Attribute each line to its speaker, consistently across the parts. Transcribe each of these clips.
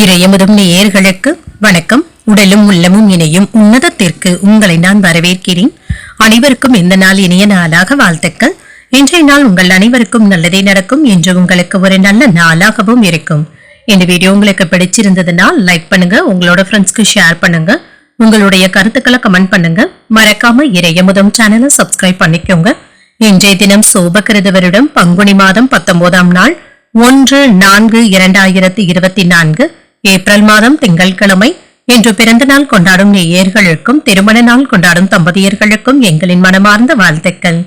Speaker 1: இறையமுதும் நேயர்களுக்கு வணக்கம். உடலும் உள்ளமும் இணையும் உன்னதத்திற்கு உங்களை நான் வரவேற்கிறேன். அனைவருக்கும் இந்த நாள் இனிய நாளாக வாழ்த்துக்கள். இன்றைய நாள் உங்கள் அனைவருக்கும் நல்லதே நடக்கும். என்று உங்களுக்கு ஒரு நல்ல நாளாகவும் இருக்கும். இந்த வீடியோ உங்களுக்கு பிடிச்சிருந்ததுன்னா லைக் பண்ணுங்க உங்களோட ஃப்ரெண்ட்ஸ்க்கு ஷேர் பண்ணுங்க. உங்களுடைய கருத்துக்களை கமெண்ட் பண்ணுங்க. மறக்காம இறையமுதம் சேனலை சப்ஸ்கிரைப் பண்ணிக்கோங்க. இன்றைய தினம் சோபகிருதவரிடம் பங்குனி மாதம் பத்தொன்பதாம் நாள் ஒன்று நான்கு இரண்டாயிரத்தி இருபத்தி நான்கு. ஏப்ரல் மாதம் திங்கட்கிழமை இன்று பிறந்த நாள் கொண்டாடும் நேயர்களுக்கும் திருமண நாள் கொண்டாடும் தம்பதியர்களுக்கும் எங்களின் மனமார்ந்த வாழ்த்துக்கள்.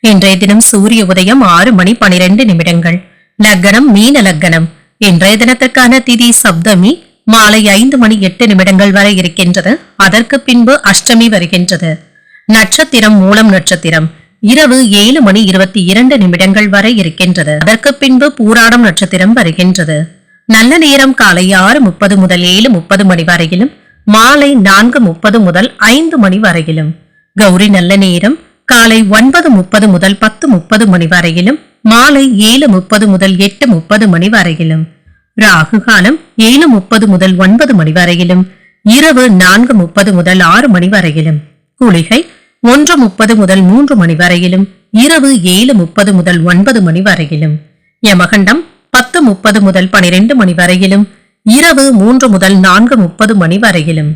Speaker 1: இன்றைய தினம் சூரிய உதயம் ஆறு மணி பனிரெண்டு நிமிடங்கள். லக்கணம் மீன லக்கணம் இன்றைய தினத்துக்கான திதி சப்தமி மாலை ஐந்து மணி எட்டு நிமிடங்கள் வரை இருக்கின்றது. அதற்கு பின்பு அஷ்டமி வருகின்றது. நட்சத்திரம் மூலம் நட்சத்திரம். இரவு ஏழு மணி இருபத்தி இரண்டு நிமிடங்கள் வரை இருக்கின்றது. அதற்கு பின்பு பூராடம் நட்சத்திரம் வருகின்றது. நல்ல நேரம் காலை ஆறு முப்பது முதல் ஏழு முப்பது மணி வரையிலும் மாலை நான்கு முப்பது முதல் ஐந்து மணி வரையிலும். கௌரி நல்ல நேரம் காலை ஒன்பது முப்பது முதல் பத்து முப்பது மணி வரையிலும் மாலை ஏழு முப்பது முதல் எட்டு முப்பது மணி வரையிலும். ராகு காலம் ஏழு முப்பது முதல் ஒன்பது மணி வரையிலும் இரவு நான்கு முப்பது முதல் ஆறு மணி வரையிலும். குளிகை ஒன்று முப்பது முதல் மூன்று மணி வரையிலும் இரவு ஏழு முப்பது முதல் ஒன்பது மணி வரையிலும். யமகண்டம் பத்து முப்பது முதல் பனிரெண்டு மணி வரையிலும் இரவு மூன்று முதல் நான்கு முப்பது மணி வரையிலும்.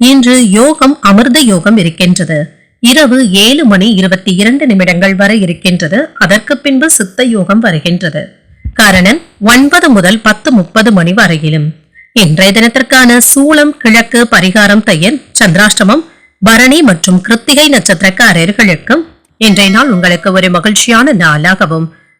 Speaker 1: இன்று யோகம் அமிர்த யோகம் இருக்கின்றது. இரவு ஏழு மணி இருபத்தி இரண்டு நிமிடங்கள் வரை இருக்கின்றது. அதற்கு பின்பு சித்த யோகம் வருகின்றது. காரணம் ஒன்பது முதல் பத்து முப்பது மணி வரையிலும். இன்றைய தினத்திற்கான சூளம் கிழக்கு பரிகாரம் தையல் சந்திராஷ்டமம் பரணி மற்றும் கிருத்திகை நட்சத்திரக்காரர்களுக்கும் இன்றைய நாள் உங்களுக்கு ஒரு மகிழ்ச்சியான நாளாகவும்